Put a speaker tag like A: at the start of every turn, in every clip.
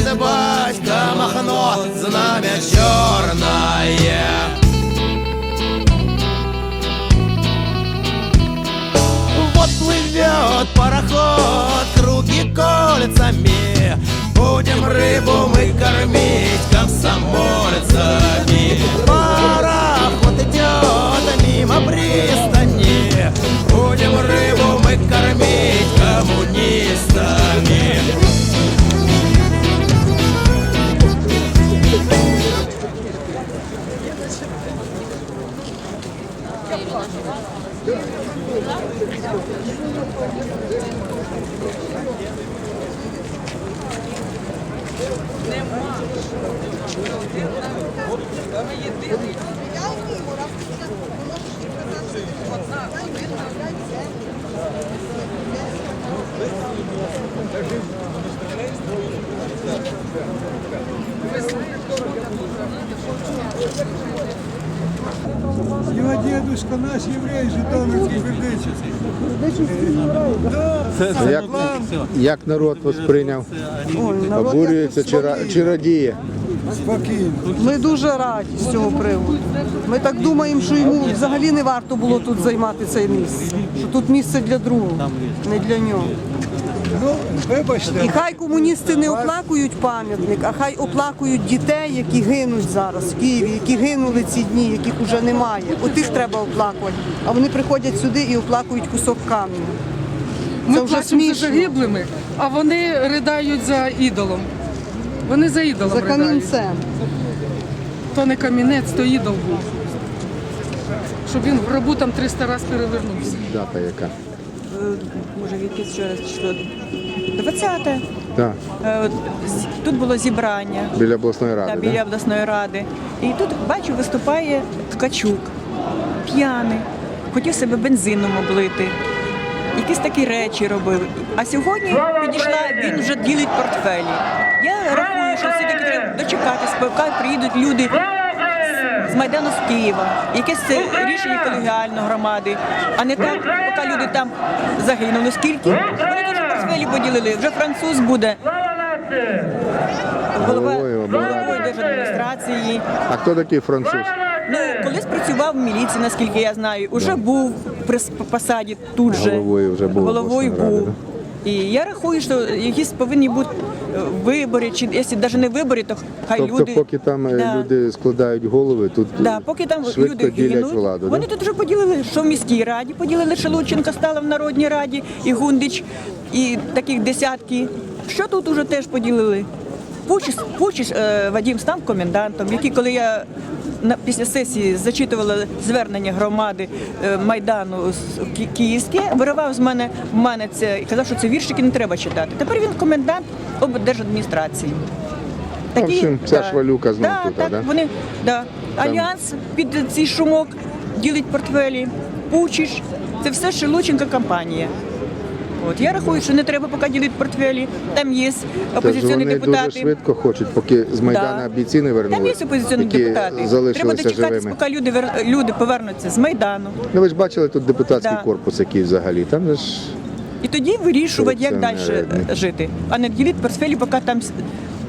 A: від батька махно, знам'я чорне. Вот плывет пароход, круги колецами Будем рыбу мы кормить комсомольцами Пароход идет мимо пристани Нема. Ми єдиний. Одна, одна. Ви знаєте, що буде тут?
B: Его дедушка наш еврей, житомирский бердичевский. Да,
C: Як, як народ восприйняв? Обурюється чи, ра- чи радіє?
B: спокійно.
D: Ми дуже раді з цього приводу. Ми так думаємо, що йому взагалі не варто було тут займати це місце. Що тут місце для другого, не для нього.
B: Ну, вибачте,
D: І хай комуністи не оплакують пам'ятник, а хай оплакують дітей, які гинуть зараз в Києві, які гинули ці дні, яких вже немає. Отих треба оплакувати. А вони приходять сюди і оплакують кусок каменю.
E: Ми
D: Це вже
E: плачемо за
D: смішно.
E: загиблими, а вони ридають за ідолом. Вони за ідолом
D: За
E: ридають.
D: камінцем.
E: То не камінець, то ідол був. Щоб він в гробу там 300 разів перевернувся.
C: Дата яка?
F: Може, яке вчора число? 20
C: Так,
F: Е, з- Тут було зібрання
C: біля обласної
F: та,
C: ради.
F: біля
C: Да?
F: обласної ради. І тут, бачу, виступає Ткачук, п'яний, хотів себе бензином облити. Якісь такі речі робив. А сьогодні підійшла, він вже ділить портфелі. Я рахую, що все-таки треба дочекатись, поки приїдуть люди з Майдану з Києва. Якесь це рішення колегіальної громади, а не так, поки люди там загинули. Скільки? Вони дуже портфелі поділили. Вже француз буде. Голова,
C: Головою
F: держадміністрації.
C: А хто такий француз?
F: Ну, колись працював в міліції, наскільки я знаю. Уже був при посаді тут же.
C: Головою вже був
F: Головою був. І я рахую, що якісь повинні бути е, вибори, чи якщо навіть не вибори, то хай
C: Тобто,
F: люди.
C: поки там е,
F: Да.
C: люди складають голови, тут
F: Да, поки там
C: швидко
F: люди
C: ділять
F: гинуть,
C: владу.
F: вони
C: да?
F: тут вже поділили, що в міській раді, поділили Шелудченка стала в Народній раді, і Гундич, і таких десятки. Що тут уже теж поділили? Пучіс е, Вадим став комендантом, який, коли я після сесії зачитувала звернення громади е, Майдану Київське, виривав з мене в мене це і казав, що це віршики не треба читати. Тепер він комендант облдержадміністрації.
C: В общем, ця швалюка знов
F: да,
C: тут,
F: так,
C: да?
F: Вони, да. Альянс під цей шумок ділить портфелі, Пучиш. Це все Шелученка компанія. От я рахую, що не треба поки ділити портфелі. Там є
C: Тож
F: опозиційні
C: вони дуже
F: депутати.
C: швидко хочуть, поки з Майдана
F: Да.
C: бійці не
F: Там є опозиційні
C: які
F: депутати. Треба
C: залишилися
F: дочекатись,
C: живими.
F: поки люди вер- люди повернуться з майдану.
C: Ну ви ж бачили тут депутатський
F: Да.
C: корпус, який взагалі. Там же ж
F: І тоді вирішувати, як далі
C: Корупціонери.
F: жити, а не ділити портфелі, поки там с-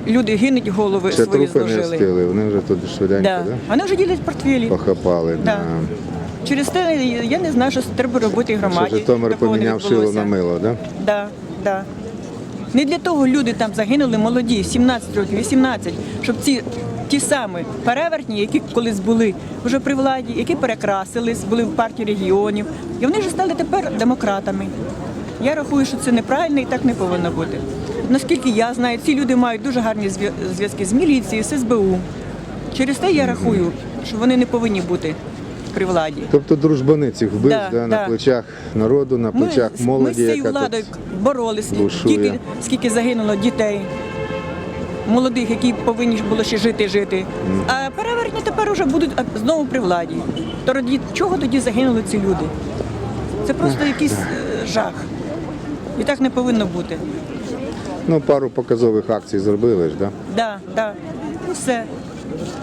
F: люди гинуть, голови
C: ще
F: свої
C: трупи не
F: зложили.
C: встигли. Вони вже тут швиденько
F: Да.
C: да?
F: Вони вже ділять портфелі.
C: похапали.
F: Да.
C: на-
F: Через те я не знаю, що треба робити
C: Що. Житомир поміняв
F: відбулося.
C: на мило, да?
F: Да, да. Не для того люди там загинули молоді, 17 років, 18, щоб ці ті самі перевертні, які колись були вже при владі, які перекрасились, були в партії регіонів, і вони вже стали тепер демократами. Я рахую, що це неправильно і так не повинно бути. Наскільки я знаю, ці люди мають дуже гарні зв'язки з міліцією, з СБУ. Через те я рахую, що вони не повинні бути при владі.
C: Тобто дружбани цих вбивств
F: Да,
C: да, на
F: да.
C: плечах народу, на плечах
F: ми
C: молоді,
F: з цією владою
C: тут
F: боролись, скільки, загинуло дітей, молодих, які повинні було ще жити, жити. А перевертні тепер вже будуть знову при владі. То раді чого тоді загинули ці люди? Це просто якийсь е, жах. І так не повинно бути.
C: ну, пару показових акцій зробили ж, да?
F: Да, да. І все.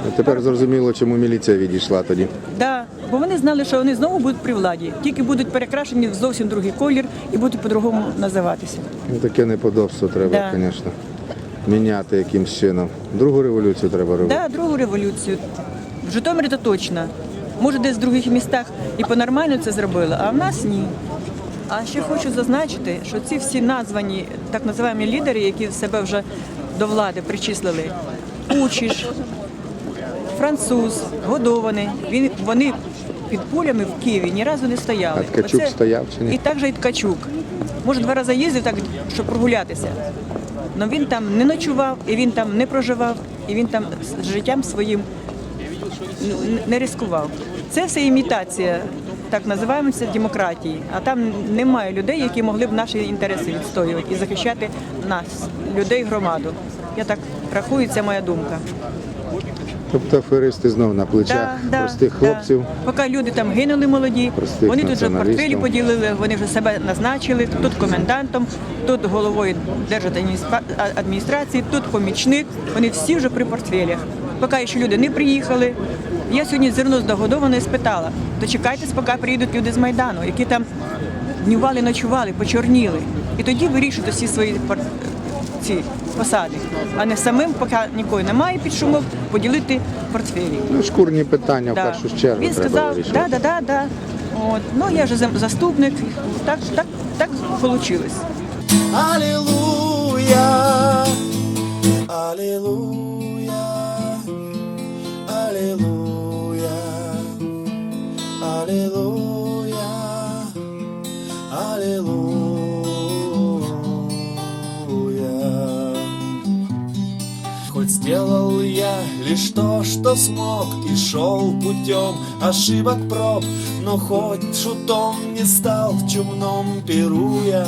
C: А тепер зрозуміло, чому міліція відійшла тоді.
F: Да. Бо вони знали, що вони знову будуть при владі. Тільки будуть перекрашені в зовсім другий колір і будуть по-другому називатися.
C: Ну, таке неподобство треба,
F: Да.
C: звісно, міняти якимсь чином. Другу революцію треба робити.
F: Да, другу революцію. В Житомирі то точно. Може, десь в других містах і по-нормально це зробили, а в нас ні. А ще хочу зазначити, що ці всі названі так називаємо лідери, які себе вже до влади причислили, Учиш, француз, годований. Він вони під пулями в Києві ні разу не стояли.
C: А Ткачук стояв чи ні?
F: І так же і Ткачук. Може, два рази їздив так, щоб прогулятися. Але він там не ночував, і він там не проживав, і він там з життям своїм не ризикував. Це все імітація, так називаємо це демократії. А там немає людей, які могли б наші інтереси відстоювати і захищати нас, людей, громаду. Я так рахую, це моя думка.
C: Тобто аферисти знов на плечах простих хлопців.
F: Поки люди там гинули молоді,
C: Простих
F: вони тут вже портфелі поділили, вони вже себе назначили, тут комендантом, тут головою держадміністрації, тут помічник. Вони всі вже при портфелях. Поки ще люди не приїхали. Я сьогодні звернулася до і спитала, дочекайтесь, поки приїдуть люди з Майдану, які там днювали, ночували, почорніли. І тоді вирішують всі свої ці посади, а не самим, поки нікого немає під шумок, поділити портфелі.
C: Ну, шкурні питання в першу чергу
F: Він
C: треба
F: сказав,
C: вирішувати.
F: да, да, да, да. От. Ну, я вже заступник, так, так, так вийшло.
A: Алілуя, Аллилуйя, Сделал я лишь то, что смог И шел путем ошибок проб Но хоть шутом не стал в чумном перу я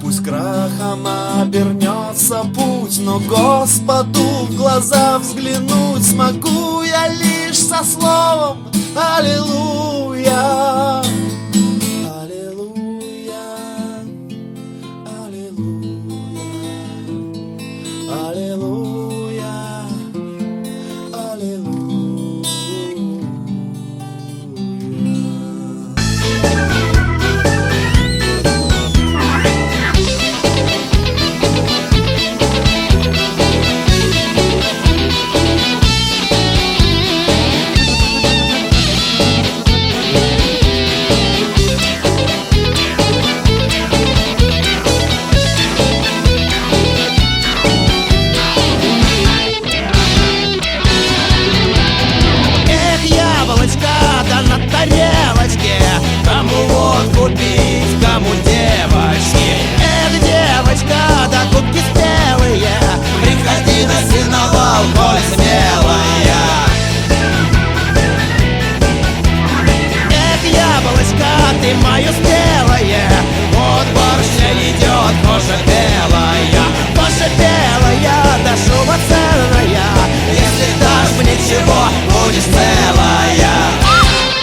A: Пусть крахом обернется путь, но Господу в глаза взглянуть смогу я лишь со словом Аллилуйя. hello. Dios